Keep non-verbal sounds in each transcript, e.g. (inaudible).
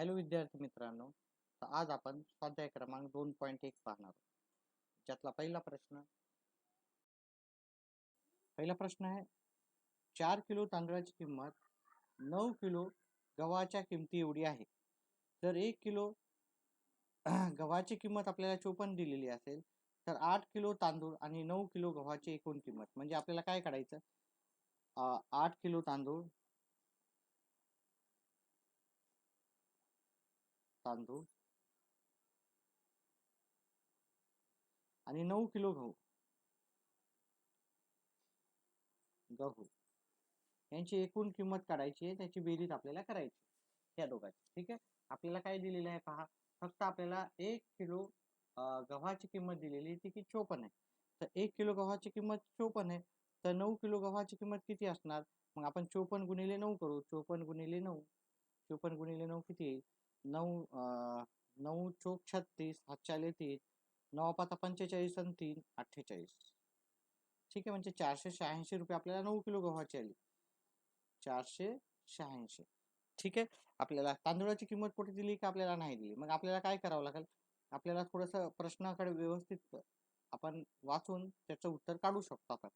Hello विद्यार्थी मित्रांनो तर आज आपण स्वाध्याय क्रमांक दोन पॉईंट एक पाहणार आहोत. ज्यातला पहिला प्रश्न पहिला प्रश्न आहे चार किलो तांदळाची किंमत नऊ किलो गव्हाच्या किमती एवढी आहे. जर एक किलो (clears throat) गव्हाची किंमत आपल्याला चोपन्न दिलेली असेल तर आठ किलो तांदूळ आणि नऊ किलो गव्हाची एकूण किंमत. म्हणजे आपल्याला काय काढायचं? आठ किलो तांदूळ तांदूळ. आणि नऊ किलो गहू. गहू. यांची एकूण किंमत काढायची आहे त्याची बेरीज आपल्याला करायची या दोघांची. ठीक आहे? आपल्याला काय दिलेलं आहे पहा. फक्त आपल्याला एक किलो गव्हाची किंमत दिलेली ती की चोपन्न आहे. तर एक किलो गव्हाची किंमत चोपन्न आहे. तर नऊ किलो गव्हाची किंमत किती असणार? मग आपण चोपन्न गुणिले नऊ करू. चोपन्न गुणिले नऊ. चोपन्न गुणिले नऊ किती येईल? नऊ नऊ चोक छत्तीस हातच्याले तीन नऊ पाच पंचेचाळीस आणि तीन अठ्ठेचाळीस. ठीक आहे म्हणजे चारशे शहाऐंशी रुपये आपल्याला नऊ किलो गव्हाची आली. चारशे शहाऐंशी. ठीक आहे आपल्याला तांदूळाची किंमत कुठे दिली की आपल्याला नाही दिली? मग आपल्याला काय करावं लागेल? आपल्याला थोडंसं प्रश्नाकडे व्यवस्थित आपण वाचून त्याचं उत्तर काढू शकतो आपण.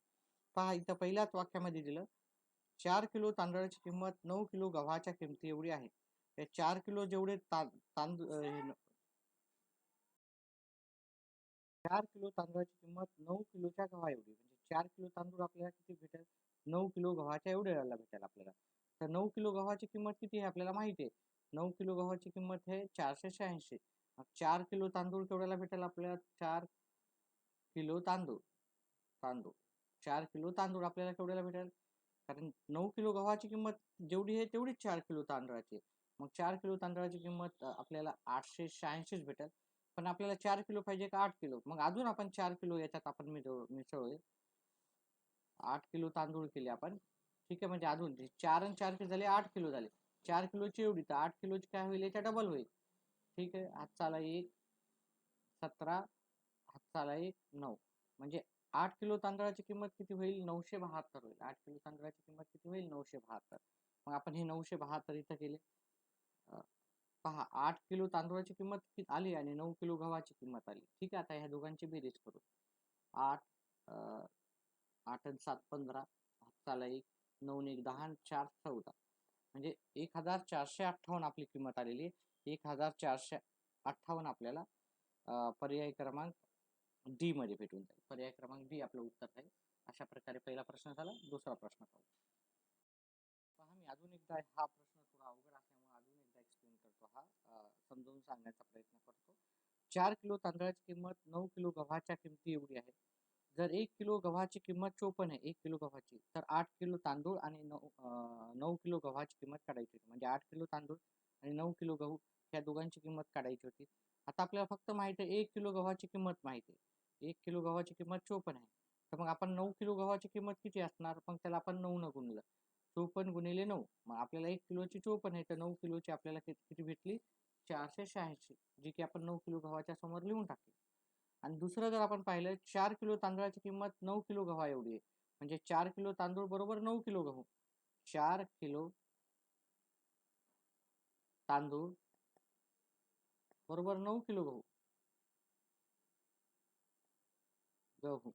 पहा इथं पहिल्याच वाक्यामध्ये दिलं चार किलो तांदळाची किंमत नऊ किलो गव्हाच्या किमती एवढी आहे. हे चार किलो जेवढे तांदूळ चार किलो तांदळाची किंमत नऊ किलोच्या गव्हा एवढी म्हणजे चार किलो तांदूळ आपल्याला किती भेटेल? नऊ किलो गव्हाच्या एवढ्याला भेटेल आपल्याला. तर नऊ किलो गव्हाची किंमत किती आहे आपल्याला माहिती आहे? नऊ किलो गव्हाची किंमत आहे चारशे शहाऐंशी. चार किलो तांदूळ केवढ्याला भेटेल आपल्याला? चार किलो तांदूळ. तांदूळ. चार किलो तांदूळ आपल्याला केवढ्याला भेटेल? कारण नऊ किलो गव्हाची किंमत जेवढी आहे तेवढीच चार किलो तांदळाची आहे. मग चार किलो तांदळाची किंमत आपल्याला आठशे शहाऐंशीच भेटेल. पण आपल्याला चार किलो पाहिजे का आठ किलो? मग अजून आपण चार किलो याच्यात आपण मिसळ मिसळूया. आठ किलो तांदूळ केले आपण. ठीक आहे म्हणजे अजून चार आणि चार किलो झाले आठ किलो झाले. चार किलोची एवढी तर आठ किलोची काय होईल? याच्या डबल होईल. ठीक आहे हातचाला एक सतरा हातचाला एक नऊ. म्हणजे आठ किलो तांदळाची किंमत किती होईल? नऊशे बहात्तर होईल. आठ किलो तांदळाची किंमत किती होईल? नऊशे बहात्तर. मग आपण हे नऊशे बहात्तर इथं केले. पहा आठ किलो तांदूळाची किंमत आली आणि नऊ किलो गव्हाची किंमत आली. ठीक आहे आता ह्या दोघांची बेरीज करू. आठ आठ आणि सात पंधरा हातचाला एक नऊ एक दहा चार चौदा. म्हणजे एक हजार चारशे अठ्ठावन्न आपली किंमत आलेली आहे. एक हजार चारशे अठ्ठावन्न आपल्याला पर्याय क्रमांक डी मध्ये भेटून जाईल. पर्याय क्रमांक डी आपलं उत्तर आहे. अशा प्रकारे पहिला प्रश्न झाला. दुसरा प्रश्न पाहू. पहा मी अजून एकदा हा प्रश्न थोडा अवघड असल्यामुळे अजून एकदा एक्सप्लेन करतो हा अं, समजावून सांगण्याचा प्रयत्न करतो. चार किलो तांदळाची किंमत नऊ किलो गव्हाच्या किमती एवढी आहे. जर एक किलो गव्हाची किंमत चोपन्न आहे एक किलो गव्हाची तर आठ किलो तांदूळ आणि नऊ नऊ किलो गव्हाची किंमत काढायची होती. म्हणजे आठ किलो तांदूळ आणि नऊ किलो गहू ह्या दोघांची किंमत काढायची होती. आता आपल्याला फक्त माहिती आहे एक किलो गव्हाची किंमत माहिती आहे. एक किलो गव्हाची किंमत चोपन्न आहे. तर मग आपण नऊ किलो गव्हाची किंमत किती असणार? मग त्याला आपण नऊ न गुणलं. चोपन्न गुणिले नऊ. मग आपल्याला एक किलोची चोपन्न आहे तर नऊ किलोची आपल्याला किती भेटली? चारशे शहाऐंशी जी की आपण नऊ किलो गव्हाच्या समोर लिहून टाकली. आणि दुसरं जर आपण पाहिलं चार किलो तांदळाची किंमत नऊ किलो गव्हा एवढी आहे. म्हणजे चार किलो तांदूळ बरोबर नऊ किलो गहू. चार किलो तांदूळ बरोबर नऊ किलो गहू. गहू.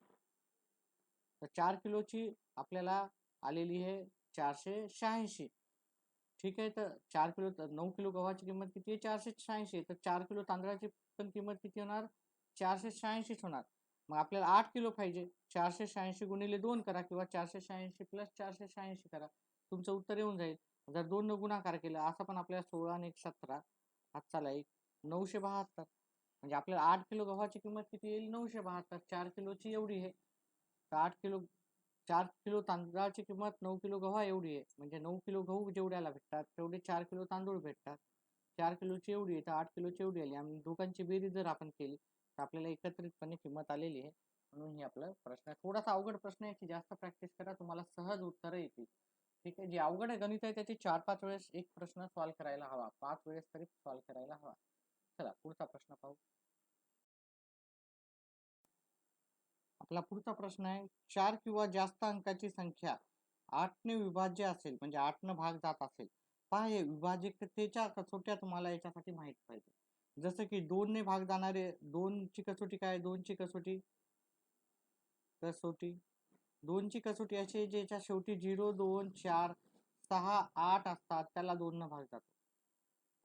तर चार किलोची आपल्याला आलेली आहे चारशे शहाऐंशी ठीक आहे. तर चार किलो त- नऊ किलो गव्हाची किंमत किती आहे? चारशे शहाऐंशी. तर चार किलो तांदळाची पण किंमत किती होणार? चारशे शहाऐंशीच होणार. मग आपल्याला आठ किलो पाहिजे. चारशे शहाऐंशी गुणिले दोन करा किंवा चारशे शहाऐंशी प्लस चारशे शहाऐंशी करा. तुमचं उत्तर येऊन जाईल. जर दोन न गुणाकार केला, असं पण आपल्याला सोळा आणि एक सतरा. हातचाला एक. नऊशे बहात्तर. म्हणजे आपल्याला आठ किलो गव्हाची किंमत किती येईल? नऊशे बहात्तर. चार किलोची एवढी आहे. तर आठ किलो चार किलो तांदळाची किंमत नऊ किलो गव्हा एवढी आहे. म्हणजे नऊ किलो गहू जेवढ्याला भेटतात तेवढे चार किलो तांदूळ भेटतात. चार किलोची एवढी आहे तर आठ किलोची एवढी आली. आणि दोघांची बेरीज जर आपण केली तर आपल्याला एकत्रितपणे किंमत आलेली आहे. म्हणून ही आपला प्रश्न आहे. थोडासा अवघड प्रश्न आहे की जास्त प्रॅक्टिस करा तुम्हाला सहज उत्तरं येतील. ठीक आहे? जे अवघड आहे गणित आहे त्याचे चार पाच वेळेस एक प्रश्न सॉल्व्ह करायला हवा. पाच वेळेस तरी सॉल्व्ह करायला हवा. चला पुढचा प्रश्न पाहू. आपला पुढचा प्रश्न आहे चार किंवा जास्त अंकाची संख्या आठने विभाज्य असेल म्हणजे आठनं भाग जात असेल पहा हे विभाजकतेच्या कसोट्या तुम्हाला याच्यासाठी माहीत पाहिजे. जसं की दोनने भाग जाणारे दोनची कसोटी काय? दोनची कसोटी? कसोटी? दोनची कसोटी अशी ज्याच्या शेवटी झिरो दोन चार सहा आठ असतात त्याला दोनने भाग जातो.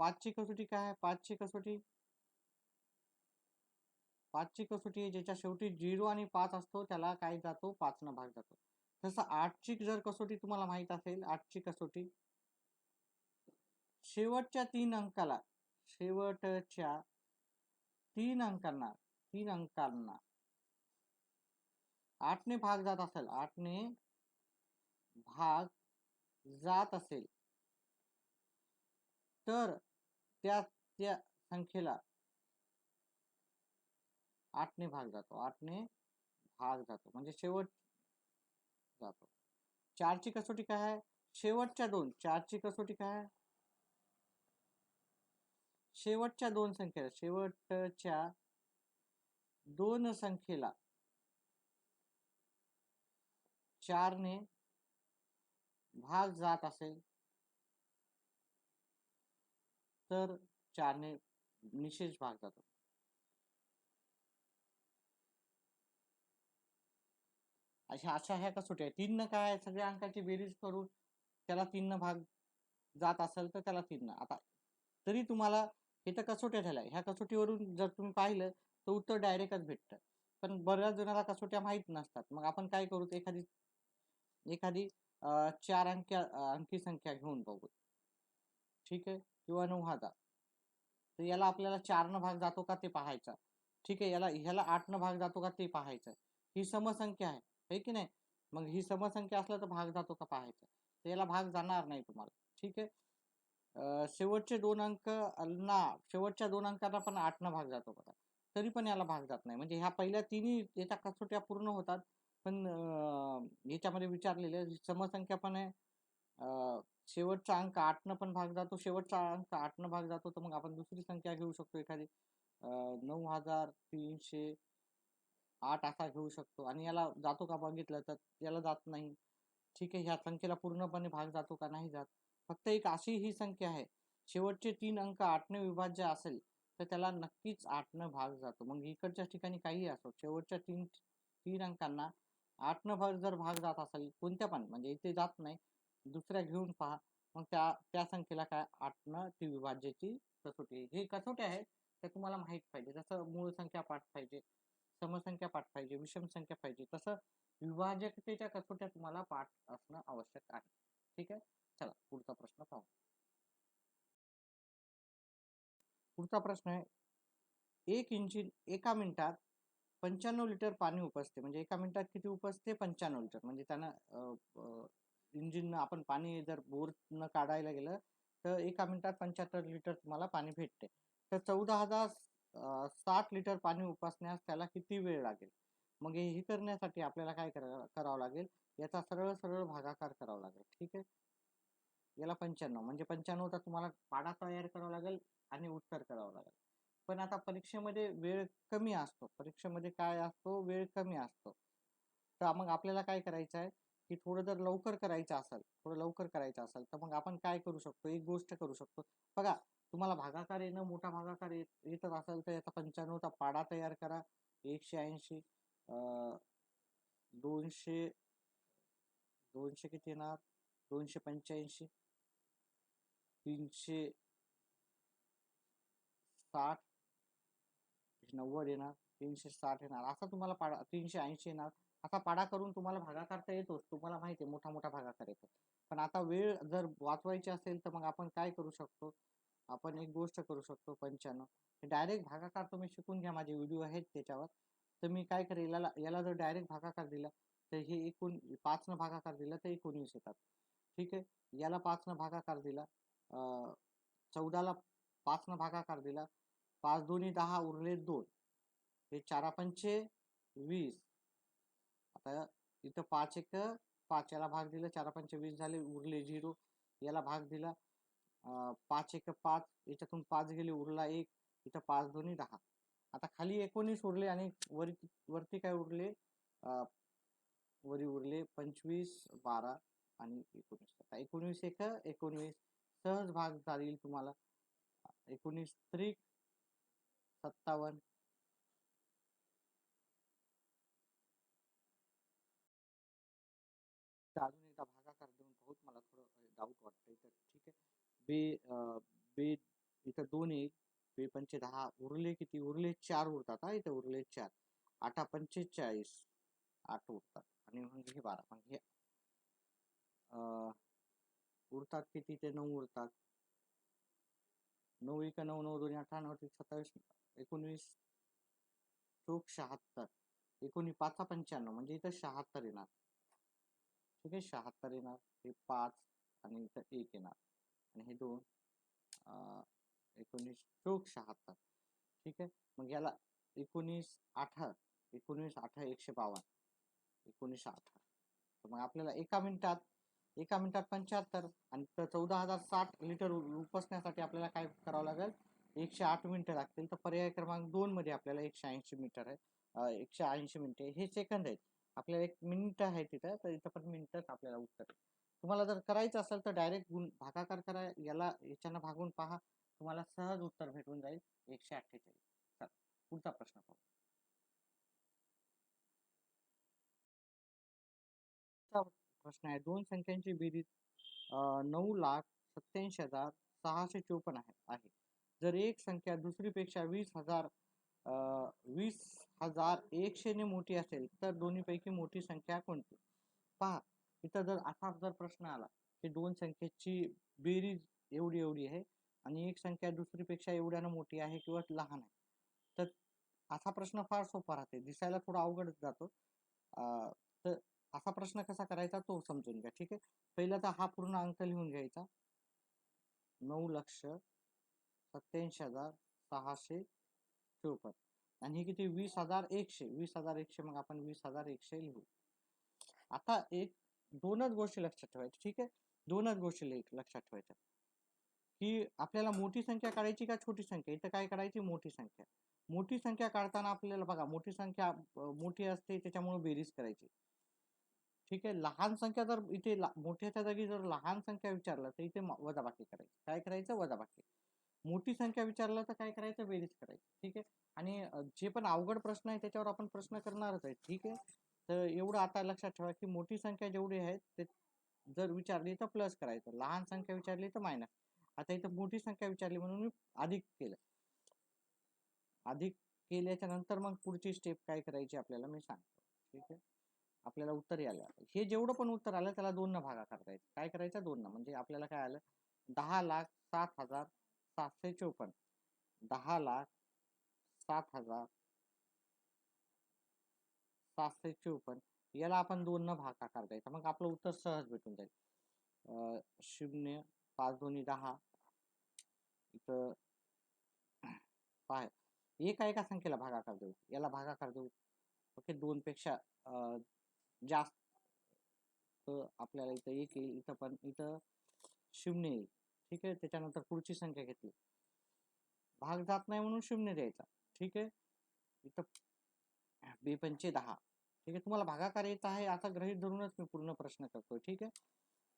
पाचची कसोटी काय? आहे पाचची कसोटी पाचची कसोटी ज्याच्या शेवटी झिरो आणि पाच असतो त्याला काय जातो? पाचनं भाग जातो. तसं आठची जर कसोटी तुम्हाला माहीत असेल आठची कसोटी. शेवटच्या तीन अंकाला शेवटच्या तीन अंकांना तीन अंकांना. आठने भाग जात असेल आठने भाग जात असेल. तर त्या त्या संख्येला आठने भाग जातो. आठने भाग जातो. म्हणजे शेवट जातो. चारची कसोटी काय आहे? शेवटच्या दोन. चारची कसोटी काय आहे? शेवटच्या दोन संख्येला शेवटच्या दोन संख्येला चारने भाग जात असेल तर चारने निशेष भाग जातो. अशा अशा ह्या कसोट्या तीन काय? सगळ्या अंकाची बेरीज करून त्याला तीन भाग जात असेल तर त्याला तीन आता तरी तुम्हाला हे तर कसोट्या ठरल्या ह्या कसोटीवरून जर तुम्ही पाहिलं तर उत्तर डायरेक्टच भेटतं. पण बऱ्याच जणाला कसोट्या माहीत नसतात. मग आपण काय करू? एखादी एखादी चार अंक्या अंकी संख्या घेऊन बघू ठीक आहे? किंवा नऊ हजार. तर याला आपल्याला चार न भाग जातो का ते पाहायचा. ठीक आहे? याला ह्याला आठ न भाग जातो का ते पाहायचं. ही समसंख्या आहे. आहे की नाही? मग ही समसंख्या असल्या तर भाग जातो का पाहायचं? तर याला भाग जाणार नाही तुम्हाला. ठीक आहे? शेवटचे दोन अंक ना शेवटच्या दोन अंकांना पण आठनं भाग जातो बघा. तरी पण याला भाग जात नाही. म्हणजे ह्या पहिल्या तिन्ही याच्या कसोट्या पूर्ण होतात. पण याच्यामध्ये विचारलेले समसंख्या पण आहे. शेवटचा अंक आठनं पण भाग जातो. शेवटचा अंक आठनं भाग जातो तर मग आपण दुसरी संख्या घेऊ शकतो एखादी. नऊ हजार तीनशे आठ असा घेऊ शकतो. आणि याला जातो का बघितलं तर याला जात नाही. ठीक आहे ह्या संख्येला पूर्णपणे भाग जातो का नाही जात. फक्त एक अशी ही संख्या आहे. शेवटचे तीन अंक आठने विभाज्य असेल तर त्याला नक्कीच आठनं भाग जातो. मग इकडच्या ठिकाणी काही असो शेवटच्या तीन तीन अंकांना आठनं भाग जर भाग जात असेल कोणत्या पण म्हणजे इथे जात नाही दुसऱ्या घेऊन पहा. मग त्या त्या संख्येला काय आठनं ती विभाज्याची कसोटी हे कसोटी आहे ते तुम्हाला माहीत पाहिजे. जसं मूळ संख्या पाठ पाहिजे. समसंख्या पाठ पाहिजे विषम संख्या पाहिजे तसं विभाजकतेच्या कसोट्या तुम्हाला पाठ असणं आवश्यक आहे. ठीक आहे? चला पुढचा प्रश्न पाहू. पुढचा प्रश्न आहे एक इंजिन एका मिनिटात पंच्याण्णव लिटर पाणी उपसते म्हणजे एका मिनिटात किती उपसते पंच्याण्णव लिटर. म्हणजे त्यानं इंजिन आपण पाणी जर बोर न काढायला गेलं तर एका मिनिटात पंच्याहत्तर लिटर तुम्हाला पाणी भेटते. तर चौदा हजार साठ लिटर पाणी उपासण्यास त्याला किती वेळ लागेल? मग हे करण्यासाठी आपल्याला काय करावं लागेल? याचा सरळ सरळ भागाकार करावा लागेल. ठीक आहे? याला पंच्याण्णव. म्हणजे पंच्याण्णवचा तुम्हाला पाडा तयार करावा लागेल आणि उत्तर करावं लागेल. पण आता परीक्षेमध्ये वेळ कमी असतो. परीक्षेमध्ये काय असतो? वेळ कमी असतो. तर मग आपल्याला काय करायचं आहे? की थोडं जर लवकर करायचं असेल थोडं लवकर करायचं असेल तर मग आपण काय करू शकतो? एक गोष्ट करू शकतो. बघा तुम्हाला भागाकार येणं मोठा भागाकार येत येतच असेल तर याचा पंच्याण्णवचा पाडा तयार करा. एकशे ऐंशी दोनशे दोनशे किती येणार? दोनशे पंच्याऐंशी तीनशे साठ नव्वद येणार तीनशे साठ येणार. असा तुम्हाला पाडा तीनशे ऐंशी येणार. असा पाडा करून तुम्हाला भागाकार तर येतोच. तुम्हाला माहिती आहे मोठा मोठा भागाकार येतो. पण आता वेळ जर वाचवायची असेल तर मग आपण काय करू शकतो? आपण एक गोष्ट करू शकतो पंच्याण्णव. डायरेक्ट भागाकार तुम्ही शिकून घ्या माझे व्हिडिओ आहेत त्याच्यावर. तर मी काय करेल याला याला जर डायरेक्ट भागाकार दिला तर हे एकूण पाचनं भागाकार दिला तर एकोणीस येतात. ठीक आहे? याला पाचनं भागाकार दिला चौदाला पाचनं भागाकार दिला पाच दोन्ही दहा उरले दोन. हे चारा पंचे वीस. आता इथं पाच एक पाच याला भाग दिला चारा पंचे वीस झाले उरले झिरो. याला भाग दिला पाच एक पाच याच्यातून पाच गेले उरला एक इथं पाच दोन्ही दहा. आता खाली एकोणीस उरले आणि वर वरती काय उरले? वरी उरले पंचवीस बारा आणि एकोणीस. आता एकोणवीस एक एकोणवीस सहज भाग जाईल तुम्हाला. एकोणीस त्रिक सत्तावन्न तर अजून एकदा भागाकार देऊन पाहूत मला थोडं डाऊट वाटतंय तर ठीक आहे बे बे इथं दोन एक बे पंचे दहा उरले किती? उरले चार उरतात हा इथं उरले चार. आठा पंचेचाळीस आठ उरतात. आणि मग हे बारा मग हे अं, उरतात किती? ते नऊ उरतात. नऊ एक नऊ नऊ दोन अठरा नऊ सत्तावीस एकोणवीस चोक शहात्तर. एकोणीस पाच पंच्याण्णव म्हणजे इथं शहात्तर येणार. ठीक आहे? शहात्तर येणार हे पाच आणि इथं एक येणार. आणि हे दोन एकोणीस चोक शहात्तर. ठीक आहे? मग याला एकोणीस आठा एकोणीस अठरा एकशे बावन्न एकोणीस आठा तर मग आपल्याला एका मिनिटात एका मिनिटात पंच्याहत्तर आणि तर चौदा हजार साठ लिटर उपसण्यासाठी आपल्याला काय करावं लागेल? एकशे आठ मिनिटं लागतील. तर पर्याय क्रमांक दोन मध्ये आपल्याला एकशे ऐंशी मीटर आहे. एकशे ऐंशी मिनिटे हे सेकंद आहेत. आपल्याला एक मिनिट आहे तिथं. तर इथं पण मिनिटच आपल्याला उत्तर आहे. तुम्हाला जर करायचं असेल तर डायरेक्ट गुण भागाकार करा. याला याच्यानं भागून पहा. तुम्हाला सहज उत्तर भेटून जाईल एकशे अठ्ठेचाळीस. चला पुढचा प्रश्न पाहू. प्रश्न आहे. दोन संख्यांची बेरीज नऊ लाख सत्याऐंशी हजार सहाशे चोपन्न आहे आहे. जर एक संख्या दुसरीपेक्षा वीस हजार वीस हजार एकशेने मोठी असेल तर दोन्हीपैकी मोठी संख्या कोणती? पहा. इथं जर असा जर प्रश्न आला की दोन संख्येची बेरीज एवढी एवढी आहे आणि एक संख्या दुसरीपेक्षा एवढ्यानं मोठी आहे किंवा लहान आहे तर असा प्रश्न फार सोपा राहते. दिसायला थोडा अवघड जातो. तर असा प्रश्न कसा करायचा तो समजून घ्या. ठीक आहे? पहिला तर हा पूर्ण अंक लिहून घ्यायचा. नऊ लक्ष सत्याऐंशी हजार सहाशे चोपन्न. आणि हे किती? वीस हजार एकशे. वीस हजार एकशे मग आपण वीस हजार एकशे लिहू. आता एक दोनच गोष्टी लक्षात ठेवायच्या ठीक आहे? दोनच गोष्टी ले- लक्षात ठेवायच्या. की आपल्याला मोठी संख्या काढायची का छोटी संख्या? इथं काय करायची मोठी संख्या. मोठी संख्या काढताना आपल्याला बघा मोठी संख्या मोठी असते त्याच्यामुळे बेरीज करायची. ठीक आहे? लहान संख्या जर इथे ला- मोठ्याच्या जागी जर लहान संख्या विचारलं तर इथे वजाबाकी करायची. काय करायचं? वजाबाकी. मोठी संख्या विचारलं तर काय करायचं? बेरीज करायची. ठीक आहे? आणि जे पण अवघड प्रश्न आहे त्याच्यावर आपण प्रश्न करणारच आहे ठीक आहे? तर एवढं आता लक्षात ठेवा की मोठी संख्या जेवढी आहे ते जर विचारली तर प्लस करायचं. लहान संख्या विचारली तर मायनस आता इथं मोठी संख्या विचारली म्हणून मी अधिक केलं. अधिक केल्याच्यानंतर मग पुढची स्टेप काय करायची आपल्याला मी सांगतो. ठीक आहे? आपल्याला उत्तर यायला हे जेवढं पण उत्तर आलं त्याला दोन न भागाकार करायचं. काय करायचं? दोन न. म्हणजे आपल्याला काय आलं? दहा लाख सात हजार सातशे चोपन्न. दहा लाख सात हजार सातशे चोपन्न याला आपण दोन न भागाकार द्यायचा. मग आपलं उत्तर सहज भेटून जाईल. शून्य पाच दोन्ही दहा. इथं पाय. एका एका संख्येला भागाकार देऊ? याला भागाकार देऊ. ओके दोन पेक्षा अं, जास्त आपल्याला इथं एक येईल इथं पण. इथं शून्य येईल. ठीक आहे? त्याच्यानंतर पुढची संख्या घेतली. भाग जात नाही म्हणून शून्य द्यायचा. ठीक आहे? इथं बी पंचे दहा ठीक आहे तुम्हाला भागाकार येत आहे असा ग्रहित धरूनच मी पूर्ण प्रश्न करतो ठीक आहे?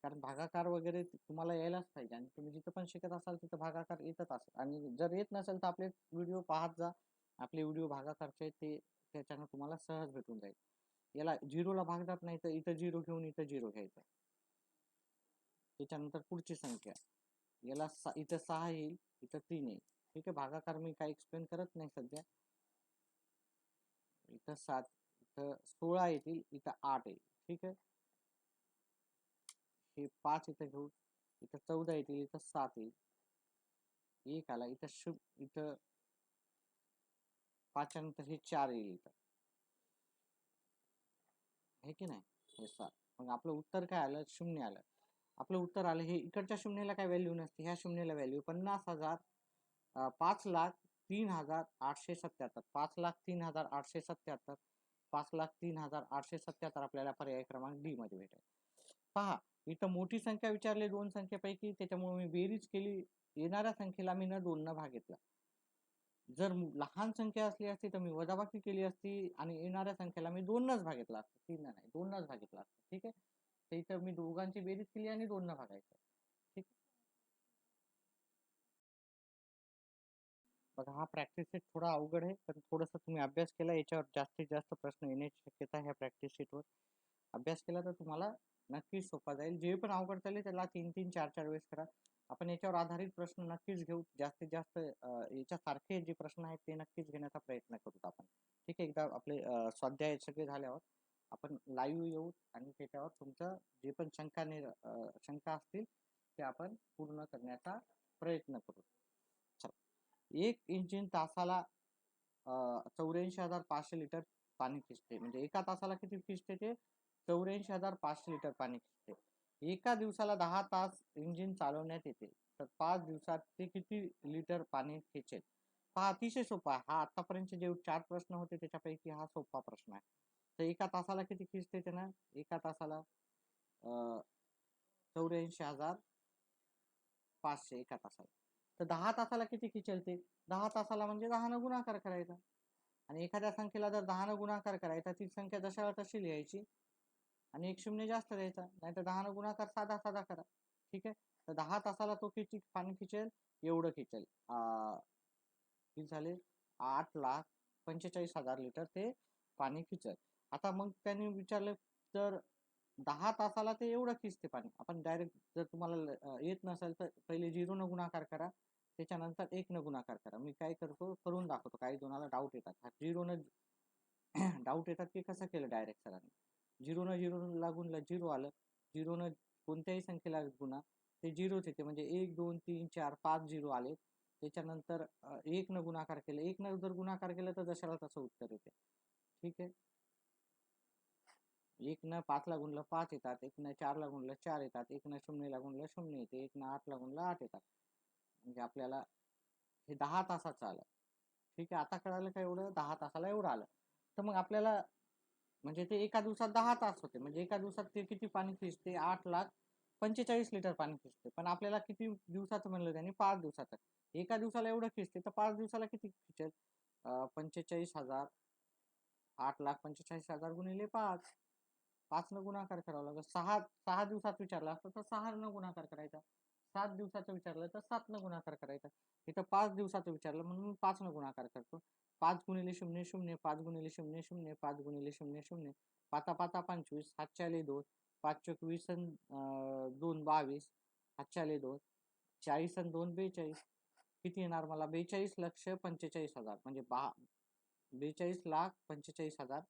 कारण भागाकार वगैरे तुम्हाला यायलाच पाहिजे आणि तुम्ही जिथं पण शिकत असाल तिथं भागाकार येतच असेल. आणि जर येत नसेल तर आपले व्हिडिओ पाहत जा. आपले व्हिडिओ भागाकारचे ते त्याच्यानं तुम्हाला सहज भेटून जाईल. याला झिरोला भाग जात नाही तर इथं झिरो घेऊन इथं झिरो घ्यायचं. त्याच्यानंतर पुढची संख्या. याला सा इथं सहा येईल इथं तीन येईल. ठीक आहे भागाकार मी काय एक्सप्लेन करत नाही सध्या. इथं सात इथं सोळा येतील इथं आठ येईल. ठीक आहे? हे पाच इथं घेऊ इथं चौदा येतील इथं सात येईल. एक आला इथं शुभ इथं पाचच्या नंतर हे चार येईल इथं. हे की नाही? हे सात. मग आपलं उत्तर काय आलं? शून्य आलं. आपलं उत्तर आलं हे इकडच्या शून्यला काय व्हॅल्यू नसते ह्या शून्यला व्हॅल्यू पन्नास हजार पाच लाख तीन हजार आठशे सत्याहत्तर. पाच लाख तीन हजार आठशे सत्याहत्तर. पाच लाख तीन हजार आठशे सत्याहत्तर आपल्याला पर्याय क्रमांक डी मध्ये भेटेल. पहा इथं मोठी संख्या विचारली दोन संख्येपैकी. त्याच्यामुळे मी बेरीज केली. येणाऱ्या संख्येला मी न दोन न भाग घेतला. जर लहान संख्या असली असती तर मी वजाबाकी केली असती. आणि येणाऱ्या संख्येला मी दोनच भाग घेतला असतो. तीन नाही दोनच भाग घेतला असता. ठीक आहे? तर इथं मी दोघांची बेरीज केली आणि दोन न भागायचं ठीक बघा हा प्रॅक्टिस शीट थोडा अवघड आहे पण थोडंसं तुम्ही अभ्यास केला याच्यावर जास्तीत जास्त प्रश्न येण्याची शक्यता ह्या प्रॅक्टिस शीटवर अभ्यास केला तर तुम्हाला नक्कीच सोपा जाईल. जे पण अवघड चालेल त्याला तीन तीन चार चार वेळेस करा. आपण याच्यावर आधारित प्रश्न नक्कीच घेऊ. जास्तीत जास्त याच्यासारखे जे प्रश्न आहेत ते नक्कीच घेण्याचा प्रयत्न करू आपण. ठीक आहे एकदा आपले स्वाध्याय सगळे झाल्यावर आपण लाईव्ह येऊ आणि त्याच्यावर तुमचं जे पण शंका निर शंका असतील ते आपण पूर्ण करण्याचा प्रयत्न करू. एक इंजिन तासाला चौऱ्याऐंशी हजार पाचशे लिटर पाणी खिचते म्हणजे एका तासाला किती खिचते ते? चौऱ्याऐंशी हजार पाचशे लिटर पाणी खिचते एका दिवसाला दहा तास इंजिन चालवण्यात येते. तर पाच दिवसात ते किती लिटर पाणी खेचेल हा अतिशय सोपा आहे. हा आतापर्यंत जे चार प्रश्न होते त्याच्यापैकी हा सोपा प्रश्न आहे. तर एका तासाला किती खिचते ना एका तासाला चौऱ्याऐंशी हजार पाचशे एका तासाला. तर दहा तासाला किती खिचेल ते? दहा तासाला म्हणजे दहानं गुणाकार करायचा. आणि एखाद्या संख्येला जर दहानं गुणाकार करायचा ती संख्या जशाला तशी लिहायची आणि एक शून्य जास्त द्यायचा नाही तर दहानं गुणाकार साधा साधा करा. ठीक आहे? तर दहा तासाला तो किती पाणी खिचेल? एवढं खिचेल. किती झाले? आठ लाख पंचेचाळीस हजार लिटर ते पाणी खिचेल. आता मग त्यांनी विचारलं तर दहा तासाला ते एवढं खिचते पाणी. आपण डायरेक्ट जर तुम्हाला ल- येत नसेल तर पहिले झिरोनं गुणाकार करा. त्याच्यानंतर एक न गुणाकार करा. मी काय करतो करून दाखवतो. काही दोनाला डाऊट येतात. झिरोनं डाऊट (clears throat) येतात की कसं केलं डायरेक्ट सरांनी? झिरोनं झिरो लागूनला झिरो आलं. झिरोनं कोणत्याही संख्येला गुणा. ते झिरोच येते. म्हणजे एक दोन तीन चार पाच झिरो आले. त्याच्यानंतर एक न गुणाकार केलं. एक न जर गुणाकार केलं तर जशाला तसं उत्तर येते. ठीक आहे? एक न पाचला गुणलं पाच येतात. एक न चारला गुणलं चार येतात. एक न शून्यला गुणलं शून्य येते. एक न आठला गुणलं आठ येतात. म्हणजे आपल्याला हे दहा तासाचं आलं. ठीक आहे आता कळालं का एवढं? दहा तासाला एवढं आलं. तर मग आपल्याला म्हणजे ते एका दिवसात दहा तास होते. म्हणजे एका दिवसात ते किती पाणी खिचते आठ लाख पंचेचाळीस लिटर पाणी खिचते पण आपल्याला किती दिवसाचं म्हणलं त्यांनी? पाच दिवसाचं एका दिवसाला एवढं खिचते तर पाच दिवसाला किती खिचेल पंचेचाळीस हजार. आठ लाख पंचेचाळीस हजार गुणिले पाच. पाच न गुणाकार करावा लागेल. सहा सहा दिवसात विचारला असतं तर सहा न गुणाकार करायचा. सात दिवसाचं विचारलं तर सातनं गुणाकार करायचा. इथं पाच दिवसाचं विचारलं म्हणून पाचनं गुणाकार करतो. पाच गुणिले शून्य शून्य पाच गुणिले शून्य शून्य पाच गुणिले शून्य शून्य पाता पाता पंचवीस हातच्याले दोन पाच चोक वीस अन दोन बावीस हातच्याले दोन चाळीस अन दोन बेचाळीस. किती येणार मला? बेचाळीस लक्ष पंचेचाळीस हजार. म्हणजे बा बेचाळीस लाख पंचेचाळीस हजार.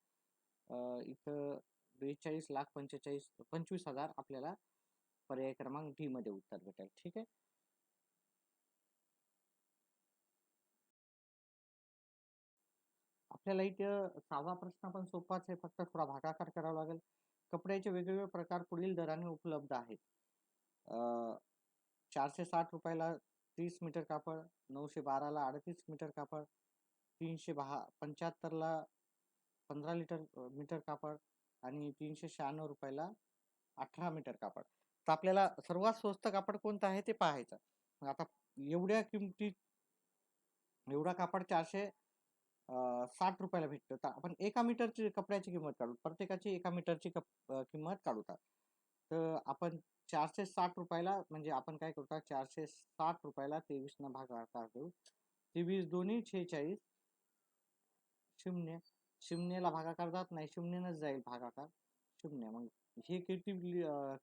इथं बेचाळीस लाख पंचेचाळीस पंचवीस हजार आपल्याला पर्याय क्रमांक डी मध्ये उत्तर भेटेल. ठीक आहे? आपल्याला इथे सहावा प्रश्न पण सोपाच आहे. फक्त थोडा भागाकार करावा लागेल. कपड्याचे वेगवेगळे प्रकार पुढील दराने उपलब्ध आहेत. चारशे साठ रुपयाला तीस मीटर कापड नऊशे बाराला अडतीस मीटर कापड तीनशे बहा पंच्याहत्तरला पंधरा लिटर मीटर कापड आणि तीनशे शहाण्णव रुपयाला अठरा मीटर कापड. तर आपल्याला सर्वात स्वस्त कापड कोणतं आहे ते पाहायचं. मग आता एवढ्या किमतीत एवढा कापड चारशे साठ रुपयाला भेटतो. तर आपण एका मीटरची कपड्याची किंमत काढू. प्रत्येकाची एका मीटरची कप किंमत काढू तर. तर आपण चारशे साठ रुपयाला म्हणजे आपण काय करतो चारशे साठ रुपयाला तेवीस न भागाकार करू. तेवीस दोन्ही शेहेचाळीस. शून्य. शून्यला भागाकार जात नाही. शून्यनच जाईल भागाकार. शून्य. मग हे किती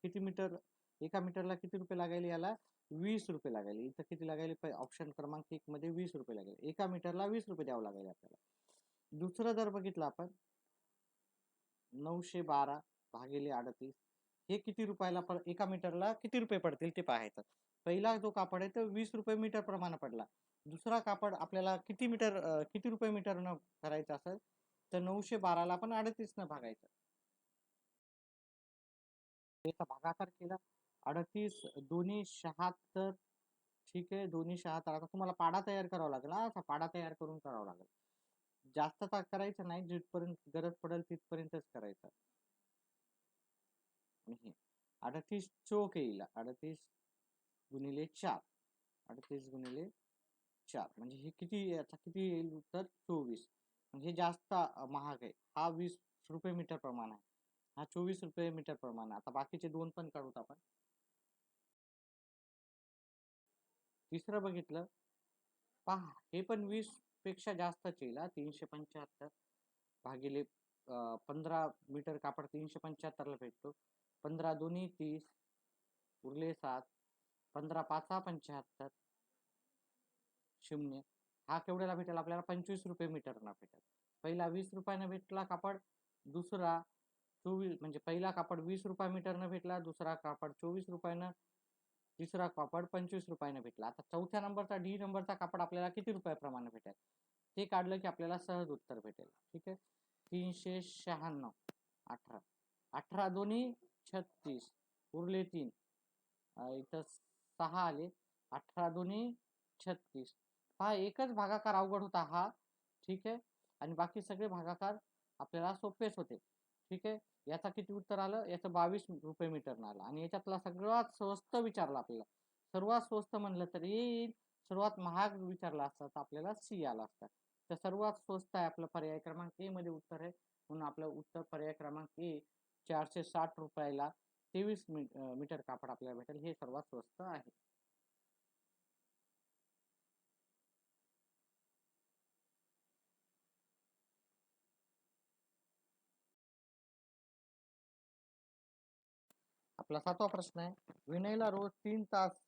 किती मीटर एका मीटरला किती रुपये लागेल याला? वीस रुपये लागेल इथं किती लागेल ऑप्शन क्रमांक एक मध्ये वीस रुपये लागेल एका मीटरला वीस रुपये द्यावं लागेल आपल्याला. दुसरं जर बघितलं आपण. नऊशे बारा भागिले अडतीस. हे किती रुपयाला पर एका मीटरला किती रुपये पडतील ते पाहायचं. पहिला जो कापड आहे तो वीस रुपये मीटर प्रमाणे पडला. दुसरा कापड आपल्याला किती मीटर किती रुपये मीटरनं करायचं असेल तर नऊशे बाराला आपण अडतीसनं भागायचं. भागाकार केला. अडतीस दोन्ही शहात्तर ठीक आहे दोन्ही शहात्तर. आता तुम्हाला पाडा तयार करावा लागेल असा पाडा तयार करून करावा लागेल. जास्त तर करायचं नाही जिथपर्यंत गरज पडेल तिथपर्यंतच करायचं. हे अडतीस चोक येईल अडतीस गुणिले चार अडतीस गुणिले चार. म्हणजे हे किती याचा किती येईल तर चोवीस. म्हणजे हे जास्त महाग आहे. हा वीस रुपये मीटर प्रमाण आहे. हा चोवीस रुपये मीटर प्रमाण आहे. आता बाकीचे दोन पण काढूत आपण. तिसरं बघितलं. पहा. हे पण वीसपेक्षा जास्तच येईल तीनशे पंच्याहत्तर भागिले पंधरा मीटर कापड तीनशे पंच्याहत्तरला भेटतो. पंधरा दोन्ही तीस उरले सात पंधरा पाचा पंच्याहत्तर. शून्य. हा केवढ्याला भेटेल? आपल्याला पंचवीस रुपये मीटरना भेटेल. पहिला वीस रुपयानं भेटला कापड दुसरा चोवीस म्हणजे पहिला कापड वीस रुपया मीटरनं भेटला दुसरा कापड चोवीस रुपयानं तिसरा कापड पंचवीस रुपयानं भेटला. आता चौथ्या नंबरचा डी नंबरचा कापड आपल्याला किती रुपयाप्रमाणे भेटेल? ते काढलं की आपल्याला सहज उत्तर भेटेल. ठीक आहे? तीनशे शहाण्णव. अठरा. अठरा दोन्ही छत्तीस. उरले तीन. इथं सहा आले. अठरा दोन्ही छत्तीस. हा एकच भागाकार अवघड होता हा. ठीक आहे? आणि बाकी सगळे भागाकार आपल्याला सोपेच होते. ठीक आहे? याचा किती उत्तर आलं? याचं बावीस रुपये मीटरनं आलं. आणि याच्यातला सगळ्यात स्वस्त विचारला आपल्याला. सर्वात स्वस्त म्हणलं तर येईल सर्वात महाग विचारला असता तर आपल्याला सी आला असता. तर सर्वात स्वस्त आहे आपलं पर्याय क्रमांक ए मध्ये उत्तर आहे. म्हणून आपलं उत्तर पर्याय क्रमांक ए चारशे साठ रुपयाला तेवीस मीटर कापड आपल्याला भेटेल. हे सर्वात स्वस्त आहे. आपला सातवा प्रश्न आहे. विनयला रोज तीन तास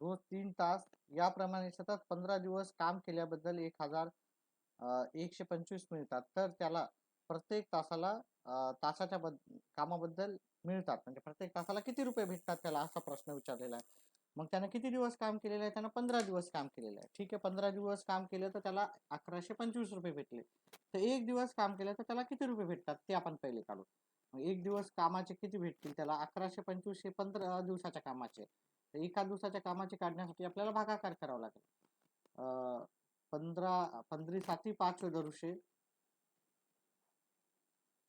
रोज तीन तास याप्रमाणे सतत पंधरा दिवस काम केल्याबद्दल एक हजार एकशे पंचवीस मिळतात. तर त्याला प्रत्येक तासाला तासाच्या बद कामाबद्दल मिळतात. म्हणजे प्रत्येक तासाला किती रुपये भेटतात त्याला असा प्रश्न विचारलेला आहे. मग त्यानं किती दिवस काम केलेलं आहे? त्यानं पंधरा दिवस काम केलेलं आहे. ठीक आहे पंधरा दिवस काम केलं तर त्याला अकराशे पंचवीस रुपये भेटले. तर एक दिवस काम केलं तर त्याला किती रुपये भेटतात? ते आपण पहिले काढू. एक दिवस कामाचे किती भेटतील त्याला? अकराशे पंचवीसशे पंधरा दिवसाच्या कामाचे. तर एका दिवसाच्या कामाचे काढण्यासाठी आपल्याला भागाकार करावा लागेल. अं, पंधरा पंधरी साती पाच दरुशे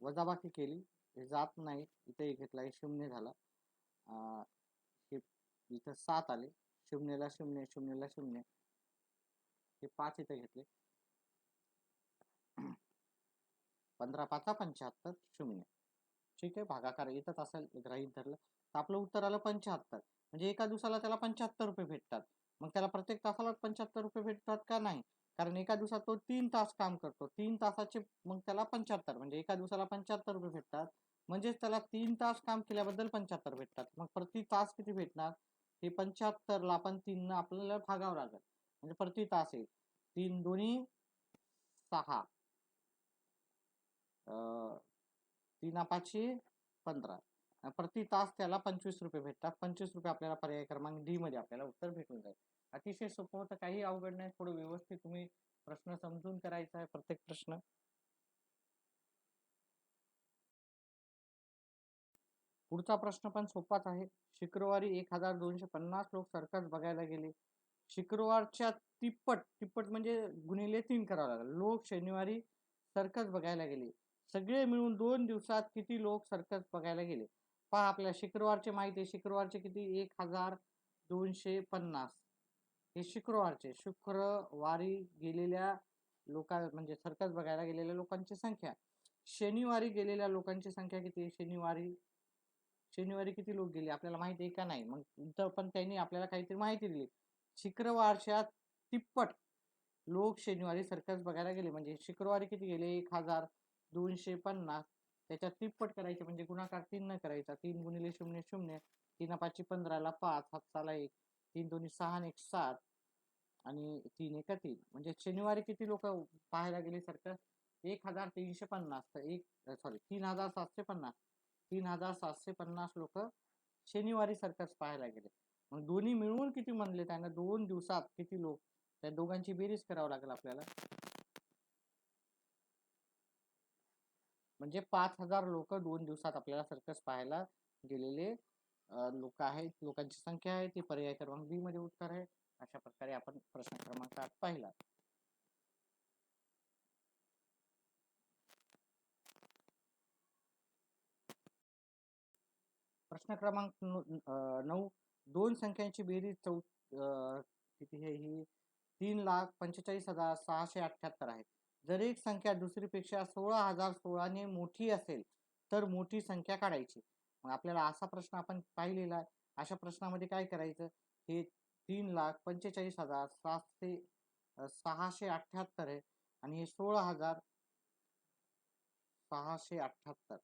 वजाबाकी केली. हे जात नाही. इथे घेतला हे शून्य झाला. हे इथं सात आले. शून्यला शून्य शून्यला शून्य. हे पाच इथे घेतले. पंधरा पाचा पंच्याहत्तर शून्य. ठीक आहे भागाकार येतच असेल ग्राहित धरलं. तर आपलं उत्तर आलं पंच्याहत्तर. म्हणजे एका दिवसाला त्याला पंच्याहत्तर रुपये भेटतात. मग त्याला प्रत्येक तासाला पंच्याहत्तर रुपये भेटतात का नाही? कारण एका दिवसात तो तीन तास काम करतो. तीन तासाचे मग त्याला पंच्याहत्तर. म्हणजे एका दिवसाला पंच्याहत्तर रुपये भेटतात. म्हणजेच त्याला तीन तास काम केल्याबद्दल पंच्याहत्तर भेटतात. मग प्रति तास किती भेटणार? हे पंच्याहत्तरला आपण तीन आपल्याला भागावं लागेल. म्हणजे प्रति तास येईल तीन दोन्ही सहा. तीन पाचशे पंधरा. प्रति तास त्याला पंचवीस रुपये भेटतात. पंचवीस रुपये आपल्याला पर्याय क्रमांक डी मध्ये आपल्याला उत्तर भेटून जाईल. अतिशय सोपं होतं. काही अवघड नाही. थोडं व्यवस्थित तुम्ही प्रश्न समजून करायचा आहे प्रत्येक प्रश्न. पुढचा प्रश्न पण सोपाच आहे. शुक्रवारी एक हजार दोनशे पन्नास लोक सर्कस बघायला गेले. शुक्रवारच्या तिप्पट तिप्पट म्हणजे गुणिले तीन करावं लागेल. लोक शनिवारी सर्कस बघायला गेले. सगळे मिळून दोन दिवसात किती लोक सर्कस बघायला गेले? पहा आपल्या शुक्रवारचे माहिती आहे शुक्रवारचे किती? एक हजार दोनशे पन्नास. हे शुक्रवारचे शुक्रवारी गेलेल्या लोका म्हणजे सर्कस बघायला गेलेल्या लोकांची संख्या. शनिवारी गेलेल्या लोकांची संख्या किती आहे? शनिवारी शनिवारी किती लोक गेले? आपल्याला माहिती आहे का नाही? मग तर पण त्यांनी आपल्याला काहीतरी माहिती दिली. शुक्रवारच्या तिप्पट लोक शनिवारी सर्कस बघायला गेले. म्हणजे शुक्रवारी किती गेले? एक हजार दोनशे पन्नास. त्याच्यात तिप्पट करायचे म्हणजे गुणाकार तीन न करायचा. तीन गुणिले शून्य शून्य तीन पाचशे पंधराला पाच हाताला एक तीन दोन्ही सहा आणि एक सात आणि तीन एका तीन. म्हणजे शनिवारी किती लोक पाहायला गेले सारखं? एक हजार तीनशे पन्नास. तर एक सॉरी तीन हजार सातशे पन्नास. तीन हजार सातशे पन्नास लोक शनिवारी सर्कस पाहायला गेले. मग दोन्ही मिळून किती म्हणले? त्यांना दोन दिवसात किती लोक? त्या दोघांची बेरीज करावं लागेल आपल्याला. म्हणजे पाच हजार लोक दोन दिवसात आपल्याला सर्कस पाहायला गेलेले लोक आहेत. लोकांची संख्या आहे. ती पर्याय क्रमांक बी मध्ये उत्तर आहे. अशा प्रकारे आपण प्रश्न क्रमांक आठ पाहिला. प्रश्न क्रमांक नऊ दोन संख्यांची बेरीज चौ किती आहे ही? तीन लाख पंचेचाळीस हजार सहाशे अठ्ठ्याहत्तर आहे. जर एक संख्या दुसरीपेक्षा सोळा हजार सोळाने मोठी असेल तर मोठी संख्या काढायची. मग आपल्याला असा प्रश्न आपण पाहिलेला आहे. अशा प्रश्नामध्ये काय करायचं? हे तीन लाख पंचेचाळीस हजार सातशे सहाशे अठ्ठ्याहत्तर आहे आणि हे सोळा हजार सहाशे अठ्ठ्याहत्तर.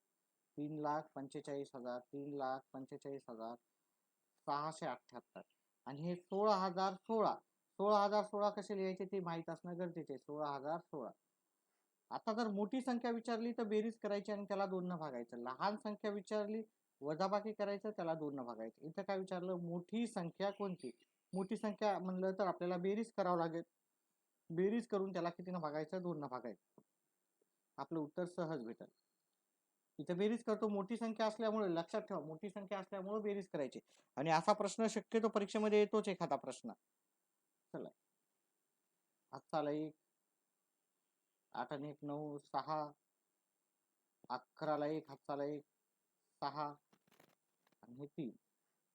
तीन लाख पंचेचाळीस हजार तीन लाख पंचेचाळीस हजार सहाशे अठ्ठ्याहत्तर. आणि हे सोळा हजार सोळा सोळा हजार सोळा कसे लिहायचे ते माहीत असणं गरजेचे आहे. सोळा हजार सोळा. आता जर मोठी संख्या विचारली तर बेरीज करायची आणि त्याला दोन भागायचं. लहान संख्या विचारली वजाबाकी करायचं त्याला दोन भागायचं. इथं काय विचारलं? मोठी संख्या कोणती? मोठी संख्या म्हणलं तर आपल्याला बेरीज करावं लागेल. बेरीज करून त्याला कितीनं भागायचं? दोन भागायचं. आपलं उत्तर सहज भेटल. इथं बेरीज करतो. मोठी संख्या असल्यामुळे लक्षात ठेवा मोठी संख्या असल्यामुळे बेरीज करायची. आणि असा प्रश्न शक्यतो परीक्षेमध्ये येतोच एखादा प्रश्न. चला. आजचाला एक आठ आणि एक नऊ सहा अकराला एक हाताला एक सहा आणि हे तीन.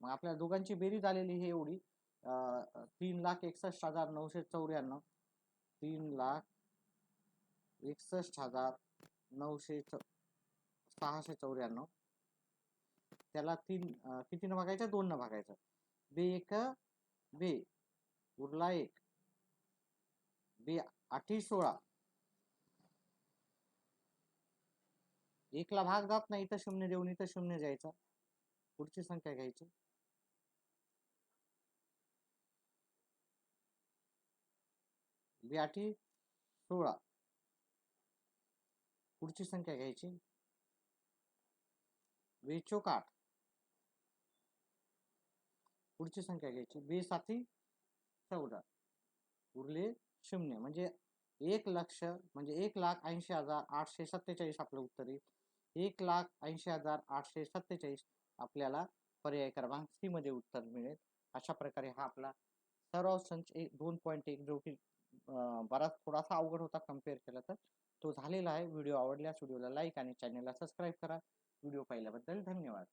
मग आपल्या दोघांची बेरीज आलेली हे एवढी. तीन लाख एकसष्ट हजार नऊशे चौऱ्याण्णव. तीन लाख एकसष्ट हजार नऊशे चौ सहाशे चौऱ्याण्णव. त्याला तीन किती कितीनं भागायचं? दोन न भागायचं. बे एक बे उरला एक. बे आठी सोळा. एकला भाग जात नाही इथं शून्य देऊन इथं शून्य जायचा पुढची संख्या घ्यायची. बे सोळा. पुढची संख्या घ्यायची. बेचोक आठ. पुढची संख्या घ्यायची. बे साथी चौदा. उरले शून्य. म्हणजे एक लक्ष म्हणजे एक लाख ऐंशी हजार आठशे सत्तेचाळीस आपलं उत्तर येईल एक लाख ऐंशी हजार आठशे सत्तेचाळीस आपल्याला पर्याय क्रमांक सी मध्ये उत्तर मिळेल. अशा प्रकारे हा आपला सर्व संच एक दोन पॉईंट एक जो की बराच थोडासा अवघड होता कंपेअर केला तर तो झालेला आहे. व्हिडिओ आवडल्यास व्हिडिओला लाईक आणि चॅनलला सबस्क्राईब करा. व्हिडिओ पाहिल्याबद्दल धन्यवाद.